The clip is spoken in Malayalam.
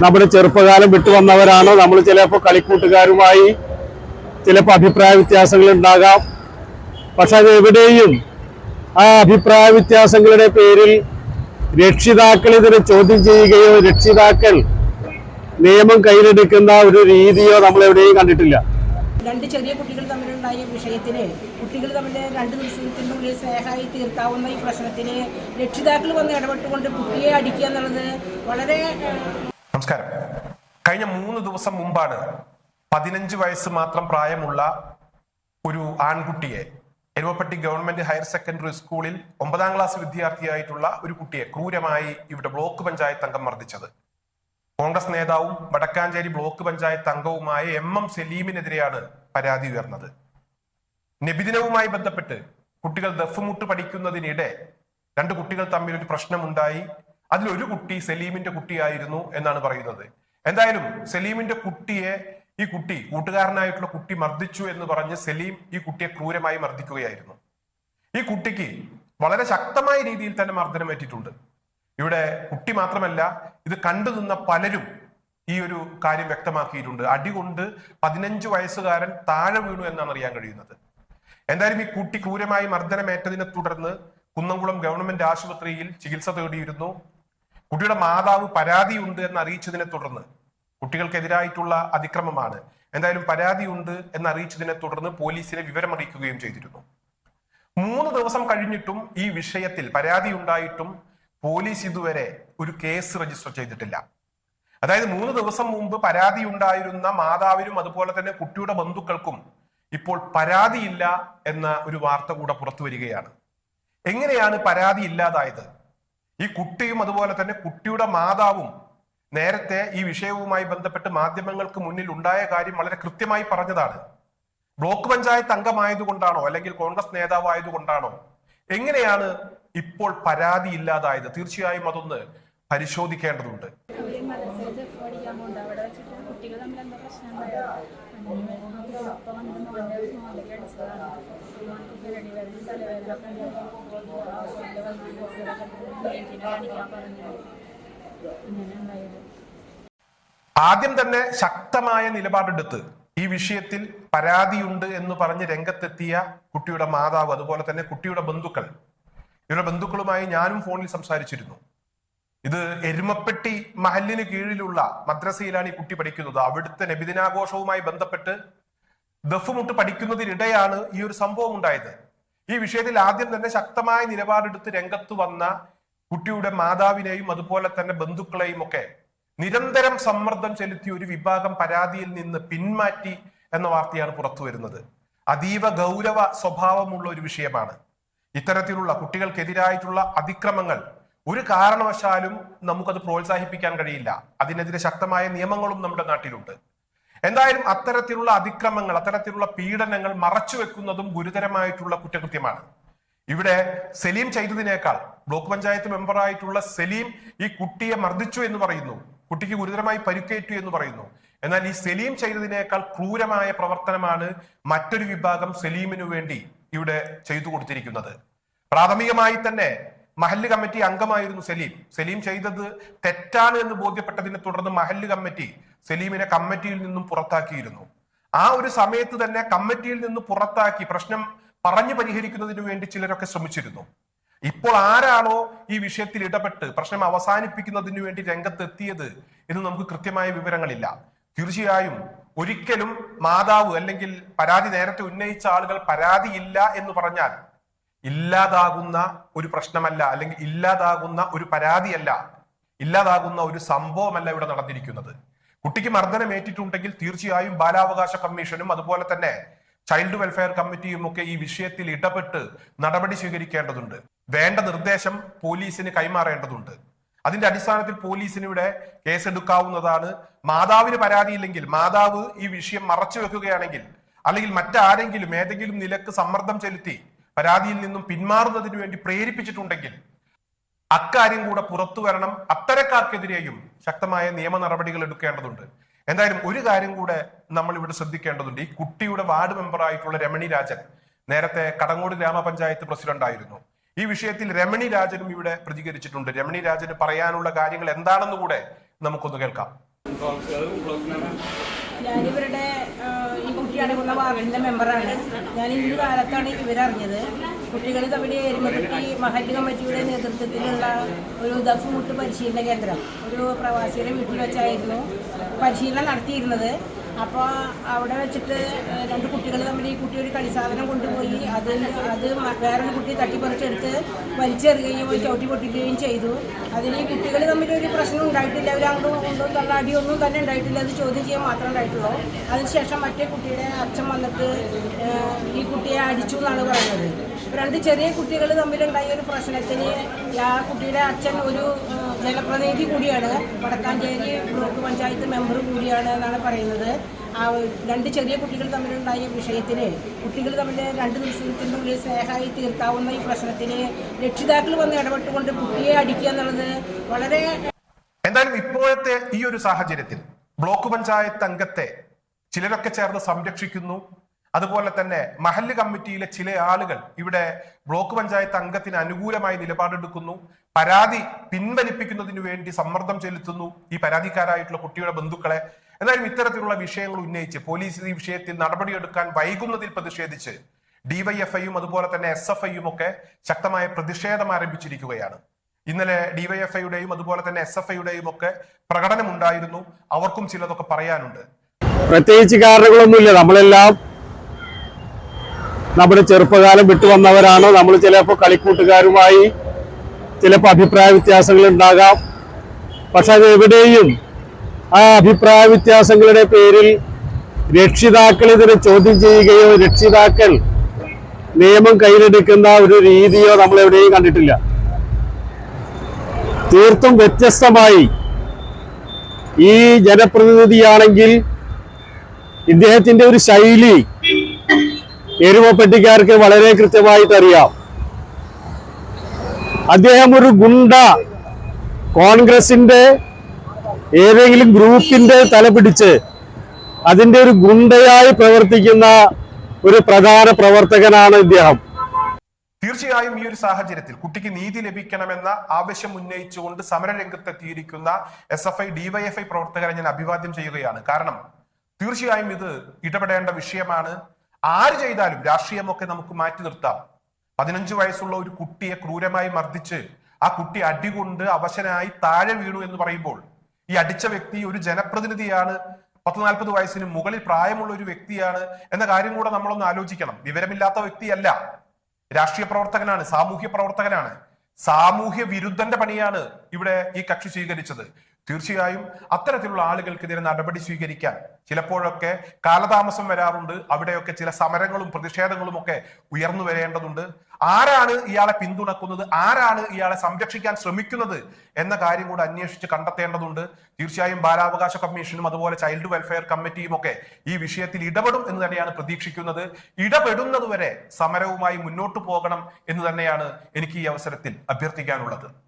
നമ്മുടെ ചെറുപ്പകാലം വിട്ടു വന്നവരാണ്? നമ്മൾ ചിലപ്പോൾ കളിക്കൂട്ടുകാരുമായി ചിലപ്പോൾ അഭിപ്രായ വ്യത്യാസങ്ങൾ ഉണ്ടാകാം പക്ഷെ അത് എവിടെയും ആ അഭിപ്രായ വ്യത്യാസങ്ങളുടെ പേരിൽ രക്ഷിതാക്കൾ ഇതിനെ ചോദ്യം ചെയ്യുകയോ രക്ഷിതാക്കൾ നിയമം കയ്യിലെടുക്കുന്ന ഒരു രീതിയോ നമ്മൾ എവിടെയും കണ്ടിട്ടില്ല. രണ്ട് ചെറിയ കുട്ടികൾ തമ്മിലുണ്ടായ വിഷയത്തിന് കുട്ടികൾ തമ്മിൽ രണ്ട് ദിവസത്തിനുള്ളിൽ സ്നേഹമായി തീർക്കാവുന്ന ഈ പ്രശ്നത്തിന് രക്ഷിതാക്കൾ വന്ന് ഇടപെട്ടുകൊണ്ട് കുട്ടിയെ അടിക്കുക എന്നുള്ളത് വളരെ നമസ്കാരം. കഴിഞ്ഞ മൂന്ന് ദിവസം മുമ്പാണ് പതിനഞ്ച് വയസ്സ് മാത്രം പ്രായമുള്ള ഒരു ആൺകുട്ടിയെ എരുവപ്പെട്ടി ഗവൺമെന്റ് ഹയർ സെക്കൻഡറി സ്കൂളിൽ ഒമ്പതാം ക്ലാസ് വിദ്യാർത്ഥിയായിട്ടുള്ള ഒരു കുട്ടിയെ ക്രൂരമായി ഇവിടെ ബ്ലോക്ക് പഞ്ചായത്ത് അംഗം മർദ്ദിച്ചത്. കോൺഗ്രസ് നേതാവും വടക്കാഞ്ചേരി ബ്ലോക്ക് പഞ്ചായത്ത് അംഗവുമായ എം എം സലീമിനെതിരെയാണ് പരാതി ഉയർന്നത്. നബിദിനവുമായി ബന്ധപ്പെട്ട് കുട്ടികൾ ദഫ്മുട്ട് പഠിക്കുന്നതിനിടെ രണ്ട് കുട്ടികൾ തമ്മിൽ ഒരു പ്രശ്നമുണ്ടായി. അതിലൊരു കുട്ടി സലീമിന്റെ കുട്ടിയായിരുന്നു എന്നാണ് പറയുന്നത്. എന്തായാലും സലീമിന്റെ കുട്ടിയെ ഈ കുട്ടി കൂട്ടുകാരനായിട്ടുള്ള കുട്ടി മർദ്ദിച്ചു എന്ന് പറഞ്ഞ് സലീം ഈ കുട്ടിയെ ക്രൂരമായി മർദ്ദിക്കുകയായിരുന്നു. ഈ കുട്ടിക്ക് വളരെ ശക്തമായ രീതിയിൽ തന്നെ മർദ്ദനം ഏറ്റിട്ടുണ്ട്. ഇവിടെ കുട്ടി മാത്രമല്ല ഇത് കണ്ടു നിന്ന പലരും ഈ ഒരു കാര്യം വ്യക്തമാക്കിയിട്ടുണ്ട്. അടികൊണ്ട് പതിനഞ്ച് വയസ്സുകാരൻ താഴെ വീണു എന്നാണ് അറിയാൻ കഴിയുന്നത്. എന്തായാലും ഈ കുട്ടി ക്രൂരമായി മർദ്ദനമേറ്റതിനെ തുടർന്ന് കുന്നംകുളം ഗവൺമെന്റ് ആശുപത്രിയിൽ ചികിത്സ തേടിയിരുന്നു. കുട്ടിയുടെ മാതാവ് പരാതിയുണ്ട് എന്ന് അറിയിച്ചതിനെ തുടർന്ന് കുട്ടികൾക്കെതിരായിട്ടുള്ള അതിക്രമമാണ്. എന്തായാലും പരാതിയുണ്ട് എന്ന് അറിയിച്ചതിനെ തുടർന്ന് പോലീസിനെ വിവരമറിയിക്കുകയും ചെയ്തിരുന്നു. മൂന്ന് ദിവസം കഴിഞ്ഞിട്ടും ഈ വിഷയത്തിൽ പരാതി ഉണ്ടായിട്ടും പോലീസ് ഇതുവരെ ഒരു കേസ് രജിസ്റ്റർ ചെയ്തിട്ടില്ല. അതായത് മൂന്ന് ദിവസം മുമ്പ് പരാതി ഉണ്ടായിരുന്ന മാതാവിനും അതുപോലെ തന്നെ കുട്ടിയുടെ ബന്ധുക്കൾക്കും ഇപ്പോൾ പരാതിയില്ല എന്ന ഒരു വാർത്ത കൂടെ പുറത്തു വരികയാണ്. എങ്ങനെയാണ് പരാതി ഇല്ലാതായത്? ഈ കുട്ടിയും അതുപോലെ തന്നെ കുട്ടിയുടെ മാതാവും നേരത്തെ ഈ വിഷയവുമായി ബന്ധപ്പെട്ട് മാധ്യമങ്ങൾക്ക് മുന്നിൽ ഉണ്ടായ കാര്യം വളരെ കൃത്യമായി പറഞ്ഞതാണ്. ബ്ലോക്ക് പഞ്ചായത്ത് അംഗമായതുകൊണ്ടാണോ അല്ലെങ്കിൽ കോൺഗ്രസ് നേതാവായതുകൊണ്ടാണോ? എങ്ങനെയാണ് ഇപ്പോൾ പരാതി ഇല്ലാതായത്? തീർച്ചയായും അതൊന്ന് പരിശോധിക്കേണ്ടതുണ്ട്. കുട്ടികൾ തമ്മിൽ പ്രശ്നം? ആദ്യം തന്നെ ശക്തമായ നിലപാടെടുത്ത് ഈ വിഷയത്തിൽ പരാതിയുണ്ട് എന്ന് പറഞ്ഞ് രംഗത്തെത്തിയ കുട്ടിയുടെ മാതാവ് അതുപോലെ തന്നെ കുട്ടിയുടെ ബന്ധുക്കൾ. ഇവരുടെ ബന്ധുക്കളുമായി ഞാനും ഫോണിൽ സംസാരിച്ചിരുന്നു. ഇത് എരുമപ്പെട്ടി മഹലിന് കീഴിലുള്ള മദ്രസയിലാണ് ഈ കുട്ടി പഠിക്കുന്നത്. അവിടുത്തെ നബിദിനാഘോഷവുമായി ബന്ധപ്പെട്ട് ദഫുമുട്ട് പഠിക്കുന്നതിനിടെയാണ് ഈ ഒരു സംഭവം ഉണ്ടായത്. ഈ വിഷയത്തിൽ ആദ്യം തന്നെ ശക്തമായ നിലപാടെടുത്ത് രംഗത്ത് വന്ന കുട്ടിയുടെ മാതാവിനെയും അതുപോലെ തന്നെ ബന്ധുക്കളെയും ഒക്കെ നിരന്തരം സമ്മർദ്ദം ചെലുത്തി ഒരു വിഭാഗം പരാതിയിൽ നിന്ന് പിന്മാറ്റി എന്ന വാർത്തയാണ് പുറത്തു വരുന്നത്. അതീവ ഗൗരവ സ്വഭാവമുള്ള ഒരു വിഷയമാണ്. ഇത്തരത്തിലുള്ള കുട്ടികൾക്കെതിരായിട്ടുള്ള അതിക്രമങ്ങൾ ഒരു കാരണവശാലും നമുക്കത് പ്രോത്സാഹിപ്പിക്കാൻ കഴിയില്ല. അതിനെതിരെ ശക്തമായ നിയമങ്ങളും നമ്മുടെ നാട്ടിലുണ്ട്. എന്തായാലും അത്തരത്തിലുള്ള അതിക്രമങ്ങൾ അത്തരത്തിലുള്ള പീഡനങ്ങൾ മറച്ചു വെക്കുന്നതും ഗുരുതരമായിട്ടുള്ള കുറ്റകൃത്യമാണ്. ഇവിടെ സലീം ചെയ്തതിനേക്കാൾ ബ്ലോക്ക് പഞ്ചായത്ത് മെമ്പറായിട്ടുള്ള സലീം ഈ കുട്ടിയെ മർദ്ദിച്ചു എന്ന് പറയുന്നു. കുട്ടിക്ക് ഗുരുതരമായി പരിക്കേറ്റു എന്ന് പറയുന്നു. എന്നാൽ ഈ സലീം ചെയ്തതിനേക്കാൾ ക്രൂരമായ പ്രവർത്തനമാണ് മറ്റൊരു വിഭാഗം സലീമിനു വേണ്ടി ഇവിടെ ചെയ്തു കൊടുത്തിരിക്കുന്നത്. പ്രാഥമികമായി തന്നെ മഹല്ല് കമ്മിറ്റി അംഗമായിരുന്നു സലീം. സലീം ചെയ്തത് തെറ്റാണ് എന്ന് ബോധ്യപ്പെട്ടതിനെ തുടർന്ന് മഹല്ല് കമ്മിറ്റി സലീമിനെ കമ്മിറ്റിയിൽ നിന്നും പുറത്താക്കിയിരുന്നു. ആ ഒരു സമയത്ത് തന്നെ കമ്മിറ്റിയിൽ നിന്ന് പുറത്താക്കി പ്രശ്നം പറഞ്ഞു പരിഹരിക്കുന്നതിന് വേണ്ടി ചിലരൊക്കെ ശ്രമിച്ചിരുന്നു. ഇപ്പോൾ ആരാണോ ഈ വിഷയത്തിൽ ഇടപെട്ട് പ്രശ്നം അവസാനിപ്പിക്കുന്നതിന് വേണ്ടി രംഗത്തെത്തിയത് എന്ന് നമുക്ക് കൃത്യമായ വിവരങ്ങളില്ല. തീർച്ചയായും ഒരിക്കലും മാതാവ് അല്ലെങ്കിൽ പരാതി നേരത്തെ ഉന്നയിച്ച ആളുകൾ പരാതിയില്ല എന്ന് പറഞ്ഞാൽ ഇല്ലാതാകുന്ന ഒരു പ്രശ്നമല്ല അല്ലെങ്കിൽ ഇല്ലാതാകുന്ന ഒരു പരാതിയല്ല. ഇല്ലാതാകുന്ന ഒരു സംഭവമല്ല ഇവിടെ നടന്നിരിക്കുന്നത്. കുട്ടിക്ക് മർദ്ദനം ഏറ്റിട്ടുണ്ടെങ്കിൽ തീർച്ചയായും ബാലാവകാശ കമ്മീഷനും അതുപോലെ തന്നെ ചൈൽഡ് വെൽഫെയർ കമ്മിറ്റിയും ഒക്കെ ഈ വിഷയത്തിൽ ഇടപെട്ട് നടപടി സ്വീകരിക്കേണ്ടതുണ്ട്. വേണ്ട നിർദ്ദേശം പോലീസിന് കൈമാറേണ്ടതുണ്ട്. അതിന്റെ അടിസ്ഥാനത്തിൽ പോലീസിന് ഇവിടെ കേസെടുക്കാവുന്നതാണ്. മാതാവിന് പരാതിയില്ലെങ്കിൽ മാതാവ് ഈ വിഷയം മറച്ചു വെക്കുകയാണെങ്കിൽ അല്ലെങ്കിൽ മറ്റാരെങ്കിലും ഏതെങ്കിലും നിലയ്ക്ക് സമ്മർദ്ദം ചെലുത്തി പരാതിയിൽ നിന്നും പിന്മാറുന്നതിന് വേണ്ടി പ്രേരിപ്പിച്ചിട്ടുണ്ടെങ്കിൽ അക്കാര്യം കൂടെ പുറത്തു വരണം. അത്തരക്കാർക്കെതിരെയും ശക്തമായ നിയമ നടപടികൾ എടുക്കേണ്ടതുണ്ട്. എന്തായാലും ഒരു കാര്യം കൂടെ നമ്മൾ ഇവിടെ ശ്രദ്ധിക്കേണ്ടതുണ്ട്. ഈ കുട്ടിയുടെ വാർഡ് മെമ്പറായിട്ടുള്ള രമണി രാജൻ നേരത്തെ കടങ്ങോട് ഗ്രാമപഞ്ചായത്ത് പ്രസിഡന്റ് ആയിരുന്നു. ഈ വിഷയത്തിൽ രമണി രാജനും ഇവിടെ പ്രതികരിച്ചിട്ടുണ്ട്. രമണി രാജന് പറയാനുള്ള കാര്യങ്ങൾ എന്താണെന്ന് കൂടെ നമുക്കൊന്ന് കേൾക്കാം. ഞാനിവരുടെ ഈ കുട്ടിയുടെ മെമ്പറാണ് ഞാൻ ഈ കാലത്താണ് ഇവരറിഞ്ഞത്. കുട്ടികൾ തമ്മിൽ എരുമക്കുട്ടി മഹല്ല് കമ്മിറ്റിയുടെ നേതൃത്വത്തിലുള്ള ഒരു ദഫ് മുട്ട് പരിശീലന കേന്ദ്രം. ഒരു പ്രവാസിയുടെ വീട്ടിൽ വെച്ചായിരുന്നു പരിശീലനം നടത്തിയിരുന്നത്. അപ്പോൾ അവിടെ വെച്ചിട്ട് രണ്ട് കുട്ടികൾ തമ്മിൽ ഈ കുട്ടി ഒരു കളിസാധനം കൊണ്ടുപോയി. അത് അത് വേറൊരു കുട്ടി തട്ടിപ്പറിച്ചെടുത്ത് വലിച്ചെറിയുകയും ചവിട്ടി പൊട്ടിക്കുകയും ചെയ്തു. അതിന് ഈ കുട്ടികൾ തമ്മിൽ ഒരു പ്രശ്നം ഉണ്ടായിട്ടില്ല. അവർ അങ്ങോട്ടും തന്നെ അടിയൊന്നും തന്നെ ഉണ്ടായിട്ടില്ല. അത് ചോദ്യം ചെയ്യാൻ മാത്രമേ ഉണ്ടായിട്ടുള്ളൂ. അതിനുശേഷം മറ്റേ കുട്ടിയുടെ അച്ഛൻ വന്നിട്ട് ഈ കുട്ടിയെ അടിച്ചു എന്നാണ് പറയുന്നത് രണ്ട് ചെറിയ കുട്ടികൾ തമ്മിലുണ്ടായ ഒരു പ്രശ്നത്തിന് ആ കുട്ടിയുടെ അച്ഛൻ ഒരു ജനപ്രതിനിധി കൂടിയാണ്. വടക്കാഞ്ചേരി ബ്ലോക്ക് പഞ്ചായത്ത് മെമ്പർ കൂടിയാണ് എന്നാണ് പറയുന്നത്. ആ രണ്ട് ചെറിയ കുട്ടികൾ തമ്മിലുണ്ടായ വിഷയത്തിന് കുട്ടികൾ തമ്മിൽ രണ്ട് ദിവസത്തിന്റെ ഉള്ളിൽ സ്നേഹമായി തീർക്കാവുന്ന ഈ പ്രശ്നത്തിന് രക്ഷിതാക്കൾ വന്ന് ഇടപെട്ടുകൊണ്ട് കുട്ടിയെ അടിക്കുക എന്നുള്ളത് വളരെ എന്തായാലും ഇപ്പോഴത്തെ ഈ ഒരു സാഹചര്യത്തിൽ ബ്ലോക്ക് പഞ്ചായത്ത് അംഗത്തെ ചിലരൊക്കെ ചേർന്ന് സംരക്ഷിക്കുന്നു. അതുപോലെ തന്നെ മഹല്ല് കമ്മിറ്റിയിലെ ചില ആളുകൾ ഇവിടെ ബ്ലോക്ക് പഞ്ചായത്ത് അംഗത്തിന് അനുകൂലമായി നിലപാടെടുക്കുന്നു. പരാതി പിൻവലിപ്പിക്കുന്നതിന് വേണ്ടി സമ്മർദ്ദം ചെലുത്തുന്നു ഈ പരാതിക്കാരായിട്ടുള്ള കുട്ടിയുടെ ബന്ധുക്കളെ. എന്തായാലും ഇത്തരത്തിലുള്ള വിഷയങ്ങൾ ഉന്നയിച്ച് പോലീസ് ഈ വിഷയത്തിൽ നടപടിയെടുക്കാൻ വൈകുന്നതിൽ പ്രതിഷേധിച്ച് ഡിവൈഎഫ്ഐയും അതുപോലെ തന്നെ എസ് എഫ് ഐയും ഒക്കെ ശക്തമായ പ്രതിഷേധം ആരംഭിച്ചിരിക്കുകയാണ്. ഇന്നലെ ഡിവൈഎഫ്ഐയുടെയും അതുപോലെ തന്നെ എസ് എഫ് ഐയുടെയും ഒക്കെ പ്രകടനമുണ്ടായിരുന്നു. അവർക്കും ചിലതൊക്കെ പറയാനുണ്ട്. പ്രത്യേകിച്ച് കാരണങ്ങളൊന്നുമില്ല. നമ്മളെല്ലാം നമ്മുടെ ചെറുപ്പകാലം വിട്ടു വന്നവരാണ്. നമ്മൾ ചിലപ്പോൾ കളിക്കൂട്ടുകാരുമായി ചിലപ്പോൾ അഭിപ്രായ വ്യത്യാസങ്ങൾ ഉണ്ടാകാം. പക്ഷെ അത് എവിടെയും ആ അഭിപ്രായ വ്യത്യാസങ്ങളുടെ പേരിൽ രക്ഷിതാക്കൾ ഇതിനെ ചോദ്യം ചെയ്യുകയോ രക്ഷിതാക്കൾ നിയമം കയ്യിലെടുക്കുന്ന ഒരു രീതിയോ നമ്മൾ എവിടെയും കണ്ടിട്ടില്ല. തീർത്തും വ്യത്യസ്തമായി ഈ ജനപ്രതിനിധിയാണെങ്കിൽ ഇദ്ദേഹത്തിന്റെ ഒരു ശൈലി എരുമപ്പെട്ടിക്കാർക്ക് വളരെ കൃത്യമായിട്ട് അറിയാം അദ്ദേഹം ഒരു ഗുണ്ട. കോൺഗ്രസിന്റെ ഏതെങ്കിലും ഗ്രൂപ്പിന്റെ തല പിടിച്ച് അതിന്റെ ഒരു ഗുണ്ടയായി പ്രവർത്തിക്കുന്ന ഒരു പ്രധാന പ്രവർത്തകനാണ് ഇദ്ദേഹം. തീർച്ചയായും ഈ ഒരു സാഹചര്യത്തിൽ കുട്ടിക്ക് നീതി ലഭിക്കണമെന്ന ആവശ്യം ഉന്നയിച്ചുകൊണ്ട് സമരരംഗത്തെത്തിയിരിക്കുന്ന എസ് എഫ് ഐ ഡിവൈഎഫ്ഐ പ്രവർത്തകരെ ഞാൻ അഭിവാദ്യം ചെയ്യുകയാണ്. കാരണം തീർച്ചയായും ഇത് ഇടപെടേണ്ട വിഷയമാണ്. ആര് ചെയ്താലും രാഷ്ട്രീയമൊക്കെ നമുക്ക് മാറ്റി നിർത്താം. പതിനഞ്ച് വയസ്സുള്ള ഒരു കുട്ടിയെ ക്രൂരമായി മർദ്ദിച്ച് ആ കുട്ടി അടികൊണ്ട് അവശനായി താഴെ വീണു എന്ന് പറയുമ്പോൾ ഈ അടിച്ച വ്യക്തി ഒരു ജനപ്രതിനിധിയാണ്. പത്ത് നാൽപ്പത് വയസ്സിന് മുകളിൽ പ്രായമുള്ള ഒരു വ്യക്തിയാണ് എന്ന കാര്യം കൂടെ നമ്മളൊന്ന് ആലോചിക്കണം. വിവരമില്ലാത്ത വ്യക്തിയല്ല. രാഷ്ട്രീയ പ്രവർത്തകനാണ് സാമൂഹ്യ പ്രവർത്തകനാണ്. സാമൂഹ്യ വിരുദ്ധന്റെ പണിയാണ് ഇവിടെ ഈ കക്ഷി സ്വീകരിച്ചത്. തീർച്ചയായും അത്തരത്തിലുള്ള ആളുകൾക്കെതിരെ നടപടി സ്വീകരിക്കാൻ ചിലപ്പോഴൊക്കെ കാലതാമസം വരാറുണ്ട്. അവിടെയൊക്കെ ചില സമരങ്ങളും പ്രതിഷേധങ്ങളും ഒക്കെ ഉയർന്നു വരേണ്ടതുണ്ട്. ആരാണ് ഇയാളെ പിന്തുണക്കുന്നത്? ആരാണ് ഇയാളെ സംരക്ഷിക്കാൻ ശ്രമിക്കുന്നത്? എന്ന കാര്യം കൂടെ അന്വേഷിച്ച് കണ്ടെത്തേണ്ടതുണ്ട്. തീർച്ചയായും ബാലാവകാശ കമ്മീഷനും അതുപോലെ ചൈൽഡ് വെൽഫെയർ കമ്മിറ്റിയും ഒക്കെ ഈ വിഷയത്തിൽ ഇടപെടും എന്ന് തന്നെയാണ് പ്രതീക്ഷിക്കുന്നത്. ഇടപെടുന്നതുവരെ സമരവുമായി മുന്നോട്ടു പോകണം എന്ന് തന്നെയാണ് എനിക്ക് ഈ അവസരത്തിൽ അഭ്യർത്ഥിക്കാനുള്ളത്.